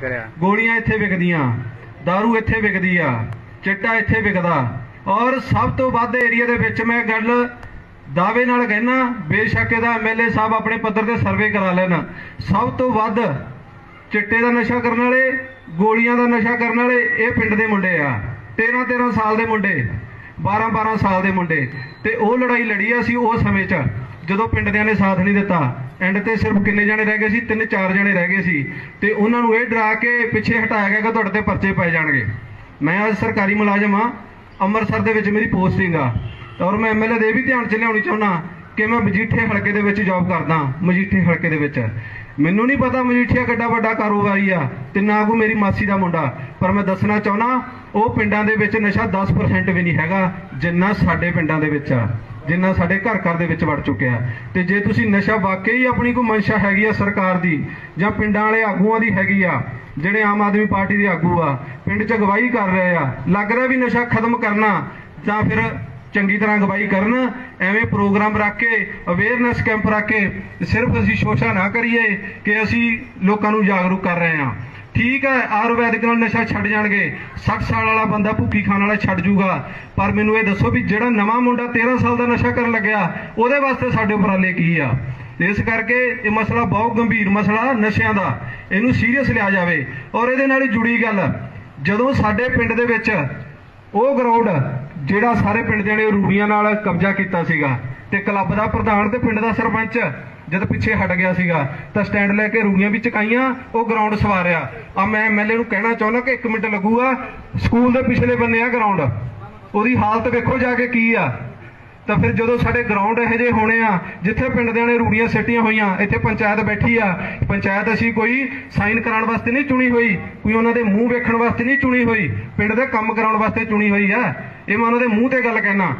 ਕਰਿਆ। ਗੋਲੀਆਂ ਇੱਥੇ ਵਿਕਦੀਆਂ, दारू ਇੱਥੇ ਵਿਕਦੀ ਆ, ਚਿੱਟਾ ਇੱਥੇ ਵਿਕਦਾ। ਔਰ ਸਭ ਤੋਂ ਵੱਧ ਏਰੀਆ ਦੇ ਵਿੱਚ ਮੈਂ ਗੱਲ ਦਾਅਵੇ ਨਾਲ ਕਹਿਣਾ ਬੇਸ਼ੱਕ ਇਹਦਾ ਐਮਐਲਏ ਸਾਹਿਬ ਆਪਣੇ ਪੱਧਰ ਤੇ ਸਰਵੇ ਕਰਾ ਲੈਣ। ਸਭ ਤੋਂ ਵੱਧ ਚਿੱਟੇ ਦਾ ਨਸ਼ਾ ਕਰਨ ਵਾਲੇ, ਗੋਲੀਆਂ ਦਾ ਨਸ਼ਾ ਕਰਨ ਵਾਲੇ, ਇਹ ਪਿੰਡ ਦੇ ਮੁੰਡੇ ਆ। 13 13 ਸਾਲ ਦੇ ਮੁੰਡੇ 12 12 ਸਾਲ ਦੇ ਮੁੰਡੇ। ਤੇ ਉਹ ਲੜਾਈ ਲੜੀ ਆ ਸੀ ਉਸ ਸਮੇਂ 'ਚ, ਜਦੋਂ ਪਿੰਡ ਦਿਆਂ ਨੇ ਸਾਥ ਨਹੀਂ ਦਿੱਤਾ। ਐਂਡ ਤੇ ਸਿਰਫ ਕਿੰਨੇ ਜਣੇ ਰਹਿ ਗਏ ਸੀ? ਤਿੰਨ ਚਾਰ ਜਣੇ ਰਹਿ ਗਏ ਸੀ। ਤੇ ਉਹਨਾਂ ਨੂੰ ਇਹ ਡਰਾ ਕੇ ਪਿੱਛੇ ਹਟਾਇਆ ਗਿਆ ਕਿ ਤੁਹਾਡੇ ਤੇ ਪਰਚੇ ਪਏ ਜਾਣਗੇ। ਮੈਂ ਅੱਜ ਸਰਕਾਰੀ ਮੁਲਾਜ਼ਮ ਆ ਅੰਮ੍ਰਿਤਸਰ ਦੇ ਵਿੱਚ ਮੇਰੀ ਪੋਸਟਿੰਗ ਆ। ਔਰ ਮੈਂ ਐਮਐਲਏ ਦੇ ਇਹ ਵੀ ਧਿਆਨ ਚ ਲਿਆਉਣੀ ਚਾਹੁੰਦਾ ਕਿ ਮੈਂ ਮਜੀਠੇ ਹਲਕੇ ਦੇ ਵਿੱਚ ਜੌਬ ਕਰਦਾ ਮਜੀਠੇ ਹਲਕੇ ਦੇ ਵਿੱਚ। ਮੈਨੂੰ ਨਹੀਂ ਪਤਾ ਮਜੀਠੀਆ ਕਿੱਡਾ ਵੱਡਾ ਕਾਰੋਬਾਰੀ ਆ ਤੇ ਨਾ ਕੋ ਮੇਰੀ ਮਾਸੀ ਦਾ ਮੁੰਡਾ। ਪਰ ਮੈਂ ਦੱਸਣਾ ਚਾਹੁੰਦਾ, ਉਹ ਪਿੰਡਾਂ ਦੇ ਵਿੱਚ ਨਸ਼ਾ 10% ਵੀ ਨਹੀਂ ਹੈਗਾ, ਜਿੰਨਾ ਸਾਡੇ ਪਿੰਡਾਂ ਦੇ ਵਿੱਚ ਆ। ਜਿੰਨਾ ਸਾਡੇ ਘਰ ਘਰ ਦੇ ਵਿੱਚ ਵੜ ਚੁੱਕਿਆ ਤੇ ਜੇ ਤੁਸੀਂ ਨਸ਼ਾ ਵਾਕਈ ਆਪਣੀ ਕੋਈ ਮਨਸ਼ਾ ਹੈਗੀ ਆ ਸਰਕਾਰ ਦੀ, ਜਾਂ ਪਿੰਡਾਂ ਵਾਲੇ ਆਗੂਆਂ ਦੀ ਹੈਗੀ ਆ, ਜਿਹੜੇ ਆਮ ਆਦਮੀ ਪਾਰਟੀ ਦੇ ਆਗੂ ਆ, ਪਿੰਡ 'ਚ ਅਗਵਾਈ ਕਰ ਰਹੇ ਆ ਲੱਗਦਾ ਵੀ ਨਸ਼ਾ ਖਤਮ ਕਰਨਾ ਜਾਂ ਫਿਰ ਚੰਗੀ ਤਰ੍ਹਾਂ ਅਗਵਾਈ ਕਰਨ, ਐਵੇਂ ਪ੍ਰੋਗਰਾਮ ਰੱਖ ਕੇ ਅਵੇਅਰਨੈਸ ਕੈਂਪ ਰੱਖ ਕੇ, ਸਿਰਫ ਅਸੀਂ ਸ਼ੋਸ਼ਾ ਨਾ ਕਰੀਏ ਕਿ ਅਸੀਂ ਲੋਕਾਂ ਨੂੰ ਜਾਗਰੂਕ ਕਰ ਰਹੇ ਹਾਂ ਠੀਕ ਹੈ, ਆਯੁਰਵੈਦਿਕ ਨਾਲ ਨਸ਼ਾ ਛੱਡ ਜਾਣਗੇ। 60 ਸਾਲ ਵਾਲਾ ਬੰਦਾ ਭੁੱਖੀ ਖਾਣ ਵਾਲਾ ਛੱਡ ਜੂਗਾ। ਪਰ ਮੈਨੂੰ ਇਹ ਦੱਸੋ ਵੀ ਜਿਹੜਾ ਨਵਾਂ ਮੁੰਡਾ 13 ਸਾਲ ਦਾ ਨਸ਼ਾ ਕਰਨ ਲੱਗਿਆ, ਉਹਦੇ ਵਾਸਤੇ ਸਾਡੇ ਉਪਰਾਲੇ ਕੀ ਆ? ਇਸ ਕਰਕੇ ਇਹ ਮਸਲਾ ਬਹੁਤ ਗੰਭੀਰ ਮਸਲਾ ਨਸ਼ਿਆਂ ਦਾ। ਇਹਨੂੰ ਸੀਰੀਅਸ ਲਿਆ ਜਾਵੇ। ਔਰ ਇਹਦੇ ਨਾਲ ਹੀ ਜੁੜੀ ਗੱਲ। ਜਦੋਂ ਸਾਡੇ ਪਿੰਡ ਦੇ ਵਿੱਚ ਉਹ ਗਰਾਊਂਡ ਜਿਹੜਾ ਸਾਰੇ ਪਿੰਡ ਦੇ ਨੇ ਰੂੜੀਆਂ ਨਾਲ ਕਬਜ਼ਾ ਕੀਤਾ ਸੀਗਾ ਤੇ ਕਲੱਬ ਦਾ ਪ੍ਰਧਾਨ ਤੇ ਪਿੰਡ ਦਾ ਸਰਪੰਚ ਜਦ ਪਿੱਛੇ ਹਟ ਗਿਆ ਸੀਗਾ ਤਾਂ ਸਟੈਂਡ ਲੈ ਕੇ ਰੂੜੀਆਂ ਵੀ ਚਕਾਈਆਂ ਉਹ ਗਰਾਊਂਡ ਸਵਾਰਿਆ। ਆ ਮੈਂ ਐਮਐਲਏ ਨੂੰ ਕਹਿਣਾ ਚਾਹੁੰਦਾ ਕਿ 1 ਮਿੰਟ ਲੱਗੂਗਾ, ਸਕੂਲ ਦੇ ਪਿਛਲੇ ਬੰਨੇ ਆ ਗਰਾਊਂਡ ਉਹਦੀ ਹਾਲਤ ਵੇਖੋ ਜਾ ਕੇ ਕੀ ਆ। ਤਾਂ ਫਿਰ ਜਦੋਂ ਸਾਡੇ ਗਰਾਊਂਡ ਇਹੋ ਜਿਹੇ ਹੋਣੇ ਆ, ਜਿੱਥੇ ਪਿੰਡ ਦੇ ਨੇ ਰੂੜੀਆਂ ਸਿੱਟੀਆਂ ਹੋਈਆਂ, ਇੱਥੇ ਪੰਚਾਇਤ ਬੈਠੀ ਆ, ਪੰਚਾਇਤ ਅਸੀਂ ਕੋਈ ਸਾਈਨ ਕਰਾਉਣ ਵਾਸਤੇ ਨਹੀਂ ਚੁਣੀ ਹੋਈ, ਕੋਈ ਉਹਨਾਂ ਦੇ ਮੂੰਹ ਵੇਖਣ ਵਾਸਤੇ ਨਹੀਂ ਚੁਣੀ ਹੋਈ, ਪਿੰਡ ਦੇ ਕੰਮ ਕਰਾਉਣ ਵਾਸਤੇ ਚੁਣੀ ਹੋਈ ਆ। ਇਹ ਮੈਂ ਉਹਨਾਂ ਦੇ ਮੂੰਹ ਤੇ ਗੱਲ ਕਹਿਣਾ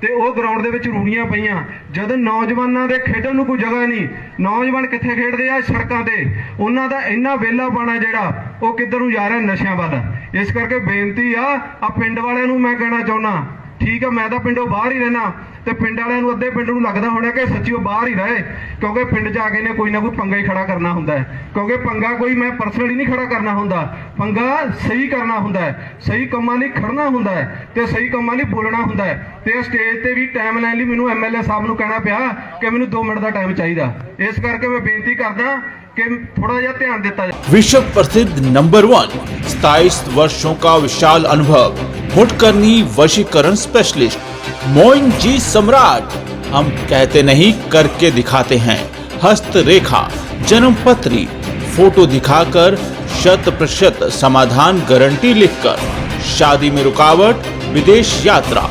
ਤੇ ਉਹ ਗਰਾਊਂਡ ਦੇ ਵਿੱਚ ਰੂੜੀਆਂ ਪਈਆਂ। ਜਦ ਨੌਜਵਾਨਾਂ ਦੇ ਖੇਡਣ ਨੂੰ ਕੋਈ ਜਗ੍ਹਾ ਨਹੀਂ, ਨੌਜਵਾਨ ਕਿੱਥੇ ਖੇਡਦੇ ਆ? ਸੜਕਾਂ ਤੇ। ਉਹਨਾਂ ਦਾ ਇੰਨਾ ਵਿਹਲਾ ਪਾਣਾ ਜਿਹੜਾ, ਉਹ ਕਿੱਧਰ ਨੂੰ ਜਾ ਰਿਹਾ? ਨਸ਼ਿਆਂ ਵੱਲ। ਇਸ ਕਰਕੇ ਬੇਨਤੀ ਆ ਆ ਪਿੰਡ ਵਾਲਿਆਂ ਨੂੰ ਮੈਂ ਕਹਿਣਾ ਚਾਹੁੰਦਾ ਠੀਕ ਆ, ਮੈਂ ਤਾਂ ਪਿੰਡੋਂ ਬਾਹਰ ਹੀ ਰਹਿਣਾ ਤੇ ਪਿੰਡ ਵਾਲਿਆਂ ਨੂੰ ਅੱਧੇ ਪਿੰਡ ਨੂੰ ਲੱਗਦਾ ਹੋਣਾ ਕਿ ਸੱਚੀ ਉਹ ਬਾਹਰ ਹੀ ਰਹੇ, ਕਿਉਂਕਿ ਪਿੰਡ 'ਚ ਆ ਕੇ ਨੇ ਕੋਈ ਨਾ ਕੋਈ ਪੰਗਾ ਹੀ ਖੜਾ ਕਰਨਾ ਹੁੰਦਾ ਹੈ। ਕਿਉਂਕਿ ਪੰਗਾ ਕੋਈ ਮੈਂ ਪਰਸਨਲੀ ਨਹੀਂ ਖੜਾ ਕਰਨਾ ਹੁੰਦਾ। ਪੰਗਾ ਸਹੀ ਕਰਨਾ ਹੁੰਦਾ ਹੈ, ਸਹੀ ਕੰਮਾਂ ਲਈ ਖੜਨਾ ਹੁੰਦਾ ਹੈ ਤੇ ਸਹੀ ਕੰਮਾਂ ਲਈ ਬੋਲਣਾ ਹੁੰਦਾ ਹੈ। ਤੇ ਸਟੇਜ ਤੇ ਵੀ ਟਾਈਮ ਲੈਣ ਲਈ ਮੈਨੂੰ ਐਮਐਲਏ ਸਾਹਿਬ ਨੂੰ ਕਹਿਣਾ ਪਿਆ ਕਿ ਮੈਨੂੰ 2 ਮਿੰਟ ਦਾ ਟਾਈਮ ਚਾਹੀਦਾ। ਇਸ ਕਰਕੇ ਮੈਂ ਬੇਨਤੀ ਕਰਦਾ ਕਿ ਥੋੜਾ ਜਿਹਾ ਧਿਆਨ ਦਿੱਤਾ ਜਾਵੇ विश्व प्रसिद्ध नंबर वन सताइस वर्षों का विशाल अनुभव मुटकरनी वशीकरण स्पेशलिस्ट मोइन जी सम्राट हम कहते नहीं करके दिखाते हैं हस्त रेखा जन्म पत्री फोटो दिखाकर शत प्रतिशत समाधान गारंटी लिखकर शादी में रुकावट विदेश यात्रा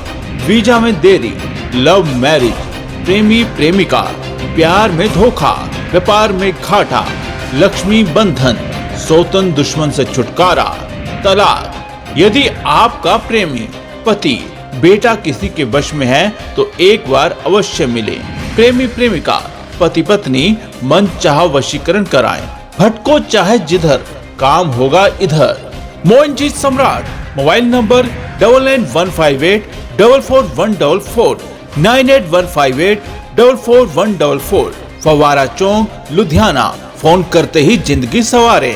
वीजा में देरी लव मैरिज प्रेमी प्रेमिका प्यार में धोखा, व्यापार में घाटा, लक्ष्मी बंधन, सौतन दुश्मन से छुटकारा, तलाक। यदि आपका प्रेमी, पति, बेटा किसी के वश में है तो एक बार अवश्य मिले। प्रेमी प्रेमिका, पति पत्नी, मन चाह वशीकरण कराएँ। भटको चाहे जिधर, काम होगा इधर। Mohanjit Samrat, mobile number double nine one five eight double four one double four, nine eight one five eight double four one double four Fawara Chowk Ludhiana phone करते ही जिंदगी सवारे